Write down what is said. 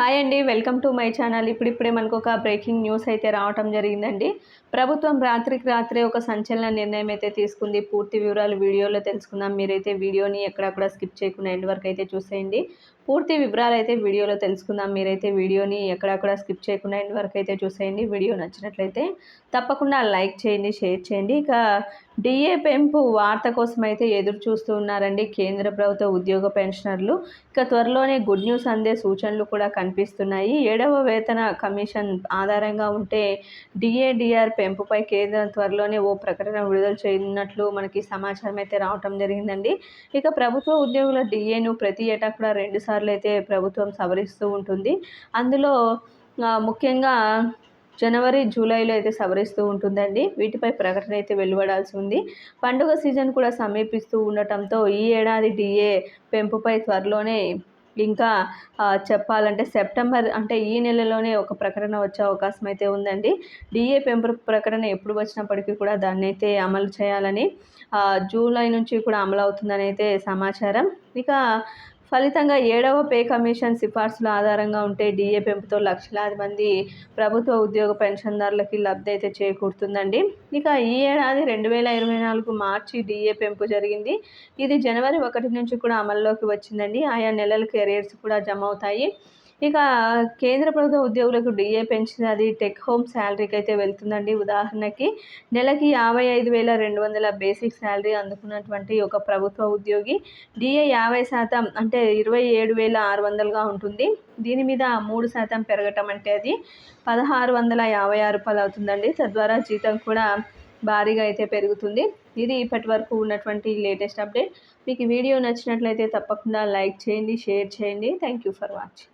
Hi అండి welcome to my channel. ఇప్పుడిప్పుడే మనకు ఒక బ్రేకింగ్ న్యూస్ అయితే రావటం జరిగిందండి. ప్రభుత్వం రాత్రికి రాత్రే ఒక సంచలన నిర్ణయం అయితే తీసుకుంది. పూర్తి వివరాలు వీడియోలో తెలుసుకుందాం. మీరైతే వీడియోని ఎక్కడక్కడ స్కిప్ చేయకుండా ఎండ్ వరకు అయితే చూసేయండి. పూర్తి వివరాలు అయితే వీడియోలో తెలుసుకుందాం. మీరైతే వీడియోని ఎక్కడక్కడ స్కిప్ చేయకుండా ఎండ్ వరకు అయితే చూసేయండి. వీడియో నచ్చినట్లయితే తప్పకుండా లైక్ చేయండి షేర్ చేయండి. ఇక డిఏ పెంపు వార్త కోసం అయితే ఎదురు చూస్తూ ఉన్నారండి కేంద్ర ప్రభుత్వ ఉద్యోగ పెన్షనర్లు. ఇక త్వరలోనే గుడ్ న్యూస్ అందే సూచనలు కూడా కనిపిస్తున్నాయి. ఏడవ వేతన కమిషన్ ఆధారంగా ఉంటే డిఏడిఆర్ పెంపుపై కేంద్రం త్వరలోనే ఓ ప్రకటన విడుదల చేయనున్నట్లు మనకి సమాచారం అయితే రావటం జరిగిందండి. ఇక ప్రభుత్వ ఉద్యోగుల డిఏను ప్రతి ఏటా కూడా రెండుసార్లు అయితే ప్రభుత్వం సవరిస్తూ ఉంటుంది. అందులో ముఖ్యంగా జనవరి జూలైలో అయితే సవరిస్తూ ఉంటుందండి. వీటిపై ప్రకటన అయితే వెలువడాల్సి ఉంది. పండుగ సీజన్ కూడా సమీపిస్తూ ఉండటంతో ఈ ఏడాది డిఏ పెంపుపై త్వరలోనే ఇంకా చెప్పాలంటే సెప్టెంబర్ అంటే ఈ నెలలోనే ఒక ప్రకటన వచ్చే అవకాశం అయితే ఉందండి. డిఏ పెంపు ప్రకటన ఎప్పుడు వచ్చినప్పటికీ కూడా దాన్ని అయితే అమలు చేయాలని జూలై నుంచి కూడా అమలు అవుతుందని అయితే సమాచారం. ఇక ఫలితంగా ఏడవ పే కమిషన్ సిఫార్సుల ఆధారంగా ఉంటే డిఏ పెంపుతో లక్షలాది మంది ప్రభుత్వ ఉద్యోగ పెన్షన్దారులకి లబ్ధి అయితే చేకూరుతుందండి. ఇక ఈ ఏడాది రెండు వేల ఇరవై నాలుగు మార్చి డిఏ పెంపు జరిగింది. ఇది జనవరి ఒకటి నుంచి కూడా అమల్లోకి వచ్చిందండి. ఆయా నెలల కెరియర్స్ కూడా జమ అవుతాయి ఇక కేంద్ర ప్రభుత్వ ఉద్యోగులకు డిఏ పెన్షన్ అది టెక్ హోమ్ శాలరీకి అయితే వెళ్తుందండి. ఉదాహరణకి నెలకి యాభై ఐదు వేల రెండు వందల బేసిక్ శాలరీ అందుకున్నటువంటి ఒక ప్రభుత్వ ఉద్యోగి డిఏ యాభై శాతం అంటే ఇరవై ఏడు వేల ఆరు వందలుగా ఉంటుంది. దీని మీద మూడు శాతం పెరగటం అంటే అది పదహారు వందల యాభై ఆరు రూపాయలు అవుతుందండి. తద్వారా జీతం కూడా భారీగా అయితే పెరుగుతుంది. ఇది ఇప్పటి వరకు ఉన్నటువంటి లేటెస్ట్ అప్డేట్. మీకు వీడియో నచ్చినట్లయితే తప్పకుండా లైక్ చేయండి షేర్ చేయండి. Thank you for watching.